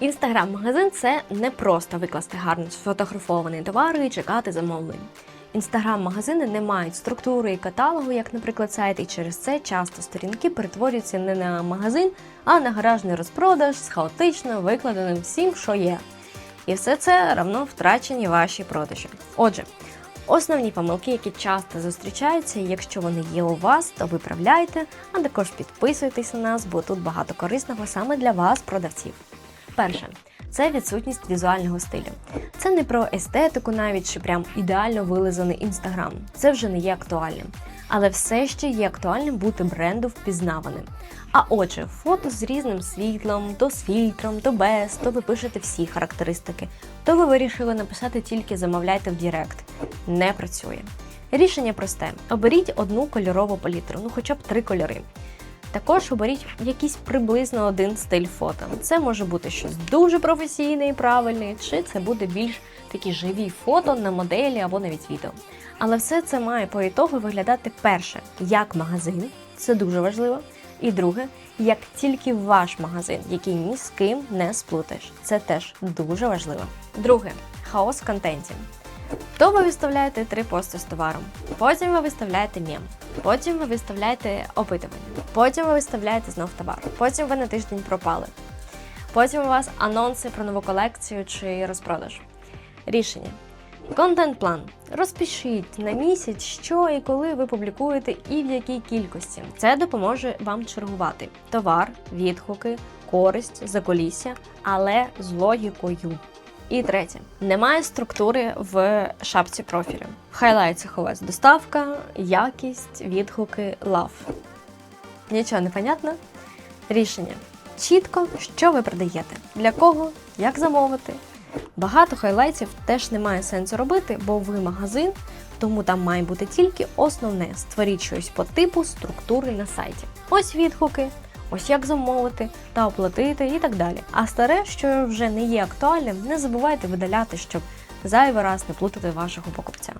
Інстаграм-магазин це не просто викласти гарно сфотографований товар і чекати замовлень. Інстаграм-магазини не мають структури і каталогу, як, наприклад, сайт, і через це часто сторінки перетворюються не на магазин, а на гаражний розпродаж з хаотично викладеним всім, що є. І все це равно втрачені ваші продажі. Отже, основні помилки, які часто зустрічаються, якщо вони є у вас, то виправляйте, а також підписуйтесь на нас, бо тут багато корисного саме для вас, продавців. Перше це відсутність візуального стилю. Це не про естетику, навіть чи прям ідеально вилизаний інстаграм. Це вже не є актуальним. Але все ще є актуальним бути бренду впізнаваним. А отже, фото з різним світлом, то з фільтром, то без, то ви пишете всі характеристики, то ви вирішили написати тільки замовляйте в Дірект. Не працює. Рішення просте: оберіть одну кольорову палітру, ну хоча б три кольори. Також оберіть якийсь приблизно один стиль фото. Це може бути щось дуже професійне і правильне, чи це буде більш такі живі фото на моделі або навіть відео. Але все це має по ітогу виглядати перше як магазин, це дуже важливо. І друге, як тільки ваш магазин, який ні з ким не сплутаєш. Це теж дуже важливо. Друге хаос в контенті. То ви виставляєте три пости з товаром, потім ви виставляєте мем, потім ви виставляєте опитування, потім ви виставляєте знов товар, потім ви на тиждень пропали. Потім у вас анонси про нову колекцію чи розпродаж. Рішення. Контент-план. Розпишіть на місяць, що і коли ви публікуєте і в якій кількості. Це допоможе вам чергувати товар, відгуки, користь, заколісся, але з логікою. І третє, немає структури в шапці профілю. В хайлайтсах у вас доставка, якість, відгуки, лав. Нічого не понятно? Рішення. Чітко, що ви продаєте, для кого, як замовити. Багато хайлайтів теж немає сенсу робити, бо ви магазин, тому там має бути тільки основне створіть щось по типу структури на сайті. Ось відгуки, ось як замовити та оплатити і так далі. А старе, що вже не є актуальним, не забувайте видаляти, щоб зайвий раз не плутати вашого покупця.